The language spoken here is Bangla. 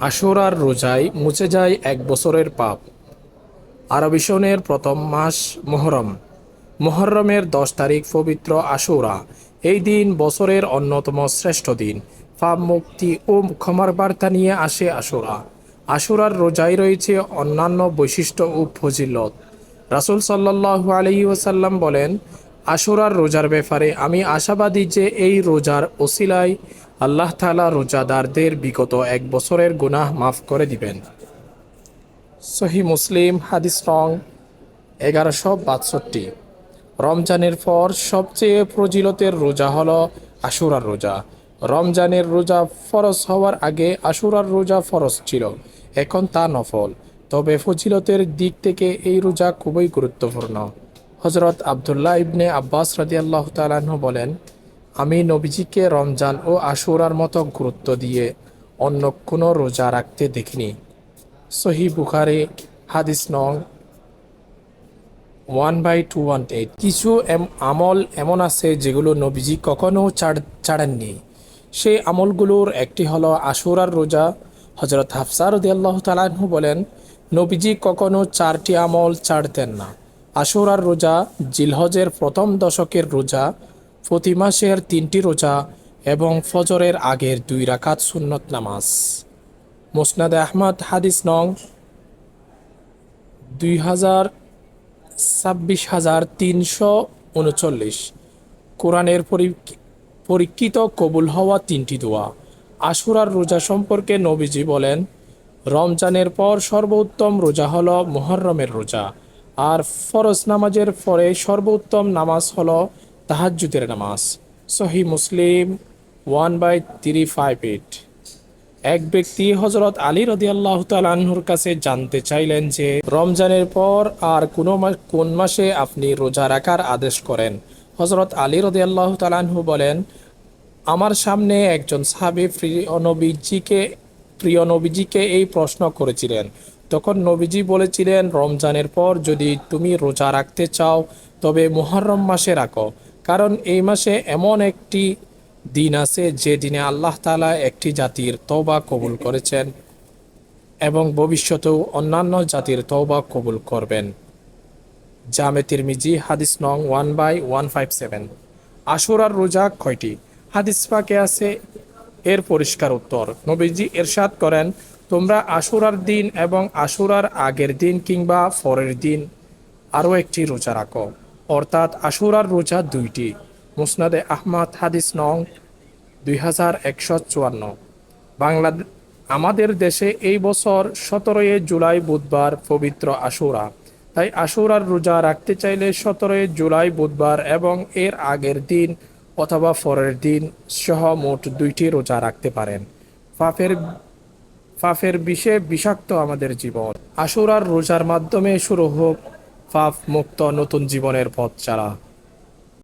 আশুরার রোজায় মুছে যায় এক বছরের পাপ। আরবি সনের প্রথম মাস মোহরম। মোহরমের দশ তারিখ পবিত্র আশুরা। এই দিন বছরের অন্যতম শ্রেষ্ঠ দিন। পাপ মুক্তি ও ক্ষমার বার্তা নিয়ে আসে আশুরা। আশুরার রোজায় রয়েছে অন্যান্য বৈশিষ্ট্য ও ফজিলত। রাসুল সাল্লাহ আলহি ওসাল্লাম বলেন আশুরার রোজার ব্যাপারে আমি আশাবাদী যে এই রোজার ওসিলায় আল্লাহ তালা রোজাদারদের বিগত এক বছরের গুনাহ মাফ করে দিবেন। সহি মুসলিম, হাদিস রং এগারোশো বাষট্টি। রমজানের পর সবচেয়ে প্রজিলতের রোজা হলো আশুরার রোজা। রমজানের রোজা ফরজ হওয়ার আগে আশুরার রোজা ফরজ ছিল, এখন তা নফল। তবে ফজিলতের দিক থেকে এই রোজা খুবই গুরুত্বপূর্ণ। হজরত আবদুল্লাহ ইবনে আব্বাস রাদিয়াল্লাহ তালাহ বলেন, আমি নবীজিকে রমজান ও আশুরার মতো গুরুত্ব দিয়ে অন্য কোনো রোজা রাখতে দেখিনি। সহি বুখারে, হাদিস নং one by two one eight. কিছু আমল এমন আছে যেগুলো নবীজি কখনো ছাড় ছাড়েননি। সেই আমলগুলোর একটি হলো আশুরার রোজা। হজরত হাফসার আল্লাহ তালাহু বলেন, নবীজি কখনও চারটি আমল ছাড়তেন না। আশুরার রোজা, জিলহজের প্রথম দশকের রোজা, প্রতি মাসের তিনটি রোজা এবং ফজরের আগের দুই রাকাত সুন্নত নামাজ। মুসনাদে আহমদ, হাদিস নং দুই হাজার ছাব্বিশ হাজার তিনশো উনচল্লিশ। কোরআনের পরি- পরীক্ষিত কবুল হওয়া তিনটি দোয়া। আশুরার রোজা সম্পর্কে নবীজি বলেন, রমজানের পর সর্বোত্তম রোজা হল মোহররমের রোজা। আর ফরজ নামাজের পরে সর্বোত্তম নামাজ হল তাহাজ্জুদের নামাজ। সহি Muslim one by three five eight. এক ব্যক্তি হজরত আলী রদি আল্লাহ তালাহুর কাছে জানতে চাইলেন যে, রমজানের পর আর কোন কোন মাসে আপনি রোজা রাখার আদেশ করেন? হজরত আলী রদি আল্লাহ তালাহু বলেন, আমার সামনে একজন সাহাবি প্রিয় নবীজিকে প্রিয় নবীজিকে এই প্রশ্ন করেছিলেন। তখন নবীজি বলেছিলেন, রমজানের পর যদি তুমি রোজা রাখতে চাও, তবে মুহররম মাসে রাখো। কারণ এই মাসে এমন একটি দিন আছে যে দিনে আল্লাহ তালা একটি জাতির তওবা কবুল করেছেন এবং ভবিষ্যতেও অন্যান্য জাতির তওবা কবুল করবেন। জামে তিরমিজি, হাদিস নং one by one five seven. আশুরার রোজা কয়টি? হাদিস পাকে আছে, এর পরিষ্কার উত্তর। নবীজি এরশাদ করেন তোমরা আশুরার দিন এবং আশুরার আগের দিন কিংবা পরের দিন আরও একটি রোজা রাখো। অর্থাৎ আশুরার রোজা দুইটি। মুসনাদে আহমদ, হাদিস নং দুই হাজার একশো চুয়ান্ন। বাংলা আমাদের দেশে এই বছর সতেরোই জুলাই বুধবার পবিত্র আশুরা। তাই আশুরার রোজা রাখতে চাইলে সতেরোই জুলাই বুধবার এবং এর আগের দিন অথবা পরের দিন সহ মোট দুইটি রোজা রাখতে পারেন। পাপের পাপের বিষে বিষাক্ত আমাদের জীবন। আশুরার রোজার মাধ্যমে শুরু হোক ফাফ মুক্ত নতুন জীবনের পথ চালা